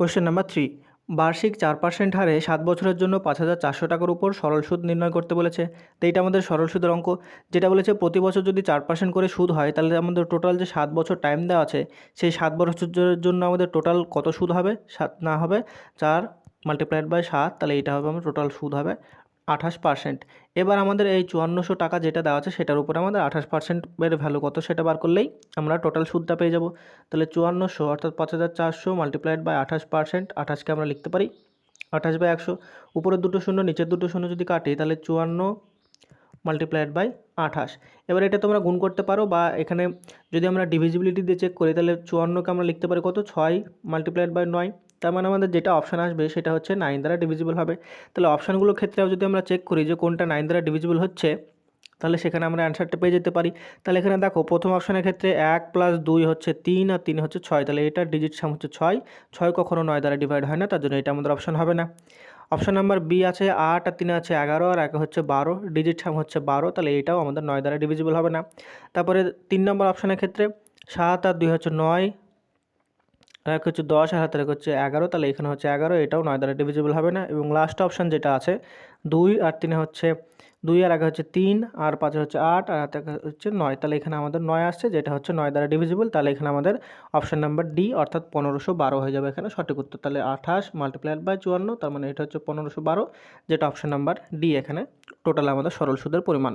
Question number three বার্ষিক চার percent হারে সাত বছরের জন্য পাঁচ হাজার চারশো টাকার উপর সরল সুদ নির্ণয় করতে বলেছে। তো এইটা আমাদের সরল সুদের অঙ্ক। যেটা বলেছে, প্রতি বছর যদি চার পার্সেন্ট করে সুদ হয়, তাহলে আমাদের টোটাল যে সাত বছর টাইম দেওয়া আছে, সেই সাত বছরের জন্য আমাদের টোটাল কত সুদ হবে? সাত না হবে, চার মাল্টিপ্লাইড বাই সাত, তাহলে এইটা হবে, আমার টোটাল সুদ হবে। আঠাশ পার্সেন্ট এবার আমাদের এই চুয়ান্নশো টাকা যেটা দেওয়া আছে সেটার উপরে আমাদের আঠাশ পার্সেন্টের ভ্যালু কত সেটা বার করলেই আমরা টোটাল সুদটা পেয়ে যাব। তাহলে চুয়ান্নশো অর্থাৎ পাঁচ হাজার চারশো মাল্টিপ্লাইড বাই আঠাশ পার্সেন্ট আঠাশকে আমরা লিখতে পারি আঠাশ বাই একশো। উপরের দুটো শূন্য, নিচের দুটো শূন্য যদি কাটি, তাহলে চুয়ান্ন মাল্টিপ্লাইড বাই আঠাশ। এবার এটা তোমরা গুণ করতে পারো বা এখানে যদি আমরা ডিভিজিবিলিটি দিয়ে চেক করি, তাহলে চুয়ান্নকে আমরা লিখতে পারি কত? ছয় মাল্টিপ্লাইড বাই নয়। তার মানে আমাদের যেটা অপশান আসবে সেটা হচ্ছে নাইন দ্বারা ডিভিজিবল হবে। তাহলে অপশানগুলোর ক্ষেত্রেও যদি আমরা চেক করি যে কোনটা নাইন দ্বারা ডিভিজিবল হচ্ছে, তাহলে সেখানে আমরা অ্যান্সারটা পেয়ে যেতে পারি। তাহলে এখানে দেখো, প্রথম অপশানের ক্ষেত্রে এক প্লাস দুই হচ্ছে তিন আর তিন হচ্ছে ছয়। তাহলে এটার ডিজিট সাম হচ্ছে ছয়। ছয় কখনও নয় দ্বারা ডিভাইড হয় না, তার জন্য এটা আমাদের অপশান হবে না। অপশান নাম্বার বি আছে আট আর তিন আছে এগারো আর এক হচ্ছে বারো। ডিজিট সাম হচ্ছে বারো, তাহলে এটাও আমাদের নয় দ্বারা ডিভিজিবল হবে না। তারপরে তিন নম্বর অপশানের ক্ষেত্রে সাত আর দুই হচ্ছে নয়। এক হচ্ছে দশ আর হাতের এক হচ্ছে এগারো। তাহলে এখানে হচ্ছে এগারো, এটাও নয় দ্বারা ডিভিজিবল হবে না। এবং লাস্ট অপশান যেটা আছে, দুই আর তিনে হচ্ছে, দুই আর আগে হচ্ছে তিন আর পাঁচে হচ্ছে আট আর হাতে হচ্ছে নয়। তাহলে এখানে আমাদের নয় আসছে, যেটা হচ্ছে নয় দ্বারা ডিভিজিবল তাহলে এখানে আমাদের অপশান নাম্বার ডি অর্থাৎ পনেরোশো বারো হয়ে যাবে এখানে সঠিক উত্তর। তাহলে আঠাশ মাল্টিপ্লাইড বাই চুয়ান্ন, তার মানে এটা হচ্ছে পনেরোশো বারো, যেটা অপশান নাম্বার ডি এখানে। টোটাল আমাদের সরল সুদের পরিমাণ।